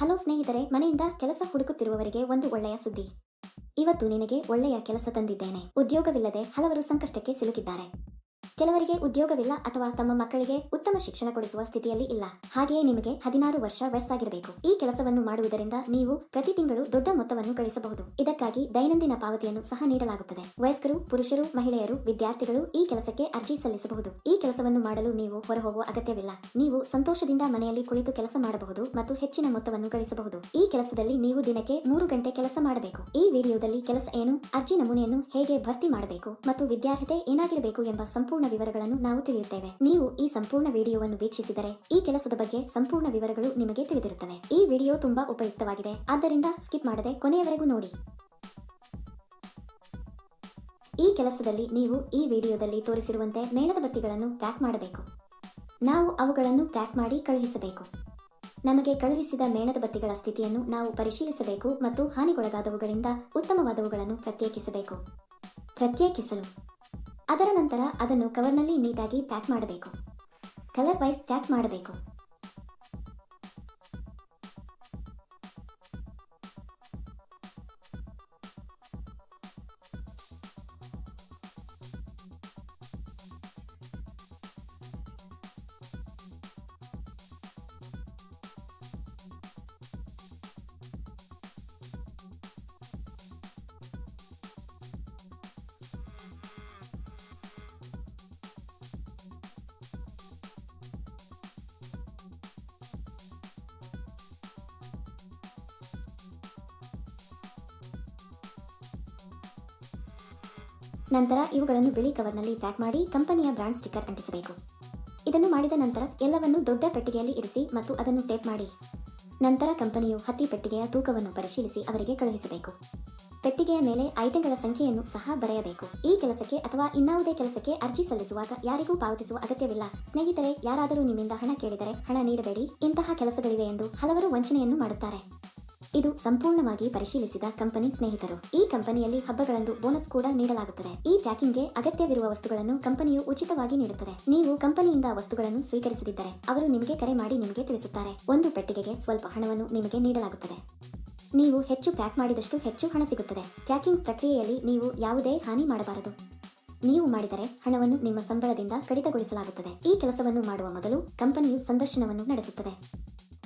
Hello ಸ್ನೇಹಿತರೆ, ಮನೆಯಿಂದ ಕೆಲಸ ಹುಡುಕುತ್ತಿರುವವರಿಗೆ ಒಂದು ಒಳ್ಳೆಯ ಸುದ್ದಿ. ಇವತ್ತು ನಿನಗೆ ಒಳ್ಳೆಯ ಕೆಲಸ ತಂದಿದ್ದೇನೆ. ಉದ್ಯೋಗವಿಲ್ಲದೆ ಹಲವರು ಸಂಕಷ್ಟಕ್ಕೆ ಸಿಲುಕಿದ್ದಾರೆ. ಕೆಲವರಿಗೆ ಉದ್ಯೋಗವಿಲ್ಲ ಅಥವಾ ತಮ್ಮ ಮಕ್ಕಳಿಗೆ ಉತ್ತಮ ಶಿಕ್ಷಣ ಕೊಡಿಸುವ ಸ್ಥಿತಿಯಲ್ಲಿ ಇಲ್ಲ. ಹಾಗೆಯೇ ನಿಮಗೆ ಹದಿನಾರು ವರ್ಷ ವಯಸ್ಸಾಗಿರಬೇಕು. ಈ ಕೆಲಸವನ್ನು ಮಾಡುವುದರಿಂದ ನೀವು ಪ್ರತಿ ತಿಂಗಳು ದೊಡ್ಡ ಮೊತ್ತವನ್ನು ಗಳಿಸಬಹುದು. ಇದಕ್ಕಾಗಿ ದೈನಂದಿನ ಪಾವತಿಯನ್ನು ಸಹ ನೀಡಲಾಗುತ್ತದೆ. ವಯಸ್ಕರು, ಪುರುಷರು, ಮಹಿಳೆಯರು, ವಿದ್ಯಾರ್ಥಿಗಳು ಈ ಕೆಲಸಕ್ಕೆ ಅರ್ಜಿ ಸಲ್ಲಿಸಬಹುದು. ಈ ಕೆಲಸವನ್ನು ಮಾಡಲು ನೀವು ಹೊರಹೋಗುವ ಅಗತ್ಯವಿಲ್ಲ. ನೀವು ಸಂತೋಷದಿಂದ ಮನೆಯಲ್ಲಿ ಕುಳಿತು ಕೆಲಸ ಮಾಡಬಹುದು ಮತ್ತು ಹೆಚ್ಚಿನ ಮೊತ್ತವನ್ನು ಗಳಿಸಬಹುದು. ಈ ಕೆಲಸದಲ್ಲಿ ನೀವು ದಿನಕ್ಕೆ ಮೂರು ಗಂಟೆ ಕೆಲಸ ಮಾಡಬೇಕು. ಈ ವಿಡಿಯೋದಲ್ಲಿ ಕೆಲಸ ಏನು, ಅರ್ಜಿ ನಮೂನೆಯನ್ನು ಹೇಗೆ ಭರ್ತಿ ಮಾಡಬೇಕು ಮತ್ತು ವಿದ್ಯಾರ್ಹತೆ ಏನಾಗಿರಬೇಕು ಎಂಬ ಸಂಪೂರ್ಣ ವಿವರಗಳನ್ನು ನಾವು ತಿಳಿಯುತ್ತೇವೆ. ನೀವು ಈ ಸಂಪೂರ್ಣ ವಿಡಿಯೋವನ್ನು ವೀಕ್ಷಿಸಿದರೆ ಈ ಕೆಲಸದ ಬಗ್ಗೆ ಸಂಪೂರ್ಣ ವಿವರಗಳು ನಿಮಗೆ ತಿಳಿದಿರುತ್ತವೆ. ಈ ವಿಡಿಯೋ ತುಂಬಾ ಉಪಯುಕ್ತವಾಗಿದೆ. ಆದ್ದರಿಂದ ಸ್ಕಿಪ್ ಮಾಡದೆ ಕೊನೆಯವರೆಗೂ ನೋಡಿ. ಈ ಕೆಲಸದಲ್ಲಿ ನೀವು ಈ ವಿಡಿಯೋದಲ್ಲಿ ತೋರಿಸಿರುವಂತೆ ಮೇಣದ ಬತ್ತಿಗಳನ್ನು ಪ್ಯಾಕ್ ಮಾಡಬೇಕು. ನಾವು ಅವುಗಳನ್ನು ಪ್ಯಾಕ್ ಮಾಡಿ ಕಳುಹಿಸಬೇಕು. ನಮಗೆ ಕಳುಹಿಸಿದ ಮೇಣದ ಬತ್ತಿಗಳ ಸ್ಥಿತಿಯನ್ನು ನಾವು ಪರಿಶೀಲಿಸಬೇಕು ಮತ್ತು ಹಾನಿಗೊಳಗಾದವುಗಳಿಂದ ಉತ್ತಮವಾದವುಗಳನ್ನು ಪ್ರತ್ಯೇಕಿಸಬೇಕು. ಪ್ರತ್ಯೇಕಿಸಲು ಅದರ ನಂತರ ಅದನ್ನು ಕವರ್ನಲ್ಲಿ ನೀಟಾಗಿ ಪ್ಯಾಕ್ ಮಾಡಬೇಕು. ಕಲರ್ ವೈಸ್ ಪ್ಯಾಕ್ ಮಾಡಬೇಕು. ನಂತರ ಇವುಗಳನ್ನು ಬಿಳಿ ಕವರ್ನಲ್ಲಿ ಪ್ಯಾಕ್ ಮಾಡಿ ಕಂಪನಿಯ ಬ್ರಾಂಡ್ ಸ್ಟಿಕ್ಕರ್ ಅಂಟಿಸಬೇಕು. ಇದನ್ನು ಮಾಡಿದ ನಂತರ ಎಲ್ಲವನ್ನು ದೊಡ್ಡ ಪೆಟ್ಟಿಗೆಯಲ್ಲಿ ಇರಿಸಿ ಮತ್ತು ಅದನ್ನು ಟೇಪ್ ಮಾಡಿ. ನಂತರ ಕಂಪನಿಯು ಹತ್ತಿ ಪೆಟ್ಟಿಗೆಯ ತೂಕವನ್ನು ಪರಿಶೀಲಿಸಿ ಅವರಿಗೆ ಕಳುಹಿಸಬೇಕು. ಪೆಟ್ಟಿಗೆಯ ಮೇಲೆ ಐಟಂಗಳ ಸಂಖ್ಯೆಯನ್ನು ಸಹ ಬರೆಯಬೇಕು. ಈ ಕೆಲಸಕ್ಕೆ ಅಥವಾ ಇನ್ನಾವುದೇ ಕೆಲಸಕ್ಕೆ ಅರ್ಜಿ ಸಲ್ಲಿಸುವಾಗ ಯಾರಿಗೂ ಪಾವತಿಸುವ ಅಗತ್ಯವಿಲ್ಲ. ಸ್ನೇಹಿತರೆ, ಯಾರಾದರೂ ನಿಮ್ಮಿಂದ ಹಣ ಕೇಳಿದರೆ ಹಣ ನೀಡಬೇಡಿ. ಇಂತಹ ಕೆಲಸಗಳಿವೆ ಎಂದು ಹಲವರು ವಂಚನೆಯನ್ನು ಮಾಡುತ್ತಾರೆ. ಇದು ಸಂಪೂರ್ಣವಾಗಿ ಪರಿಶೀಲಿಸಿದ ಕಂಪನಿ ಸ್ನೇಹಿತರು. ಈ ಕಂಪನಿಯಲ್ಲಿ ಹಬ್ಬಗಳಂದು ಬೋನಸ್ ಕೂಡ ನೀಡಲಾಗುತ್ತದೆ. ಈ ಪ್ಯಾಕಿಂಗ್ಗೆ ಅಗತ್ಯವಿರುವ ವಸ್ತುಗಳನ್ನು ಕಂಪನಿಯು ಉಚಿತವಾಗಿ ನೀಡುತ್ತದೆ. ನೀವು ಕಂಪನಿಯಿಂದ ವಸ್ತುಗಳನ್ನು ಸ್ವೀಕರಿಸದಿದ್ದರೆ ಅವರು ನಿಮಗೆ ಕರೆ ಮಾಡಿ ನಿಮಗೆ ತಿಳಿಸುತ್ತಾರೆ. ಒಂದು ಪೆಟ್ಟಿಗೆಗೆ ಸ್ವಲ್ಪ ಹಣವನ್ನು ನಿಮಗೆ ನೀಡಲಾಗುತ್ತದೆ. ನೀವು ಹೆಚ್ಚು ಪ್ಯಾಕ್ ಮಾಡಿದಷ್ಟು ಹೆಚ್ಚು ಹಣ ಸಿಗುತ್ತದೆ. ಪ್ಯಾಕಿಂಗ್ ಪ್ರಕ್ರಿಯೆಯಲ್ಲಿ ನೀವು ಯಾವುದೇ ಹಾನಿ ಮಾಡಬಾರದು. ನೀವು ಮಾಡಿದರೆ ಹಣವನ್ನು ನಿಮ್ಮ ಸಂಬಳದಿಂದ ಕಡಿತಗೊಳಿಸಲಾಗುತ್ತದೆ. ಈ ಕೆಲಸವನ್ನು ಮಾಡುವ ಮೊದಲು ಕಂಪನಿಯು ಸಂದರ್ಶನವನ್ನು ನಡೆಸುತ್ತದೆ.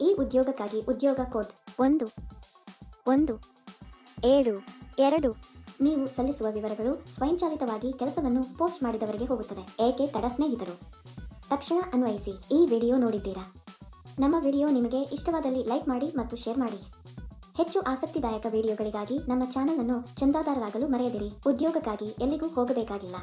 ಈ ಉದ್ಯೋಗಕ್ಕಾಗಿ ಉದ್ಯೋಗ ಕೋಡ್ ಒಂದು ಒಂದು, ಏಳು, ಎರಡು ನೀವು ಸಲ್ಲಿಸುವ ವಿವರಗಳು ಸ್ವಯಂಚಾಲಿತವಾಗಿ ಕೆಲಸವನ್ನು ಪೋಸ್ಟ್ ಮಾಡಿದವರಿಗೆ ಹೋಗುತ್ತದೆ. ಏಕೆ ತಡ ಸ್ನೇಹಿತರು? ತಕ್ಷಣ ಅನ್ವಯಿಸಿ, ಈ ವಿಡಿಯೋ ನೋಡಿದ್ದೀರಾ? ನಮ್ಮ ವಿಡಿಯೋ ನಿಮಗೆ ಇಷ್ಟವಾದಲ್ಲಿ ಲೈಕ್ ಮಾಡಿ ಮತ್ತು ಶೇರ್ ಮಾಡಿ. ಹೆಚ್ಚು ಆಸಕ್ತಿದಾಯಕ ವಿಡಿಯೋಗಳಿಗಾಗಿ ನಮ್ಮ ಚಾನೆಲ್ ಅನ್ನು ಚಂದಾದಾರರಾಗಲು ಮರೆಯದಿರಿ. ಉದ್ಯೋಗಕ್ಕಾಗಿ ಎಲ್ಲಿಗೂ ಹೋಗಬೇಕಾಗಿಲ್ಲ.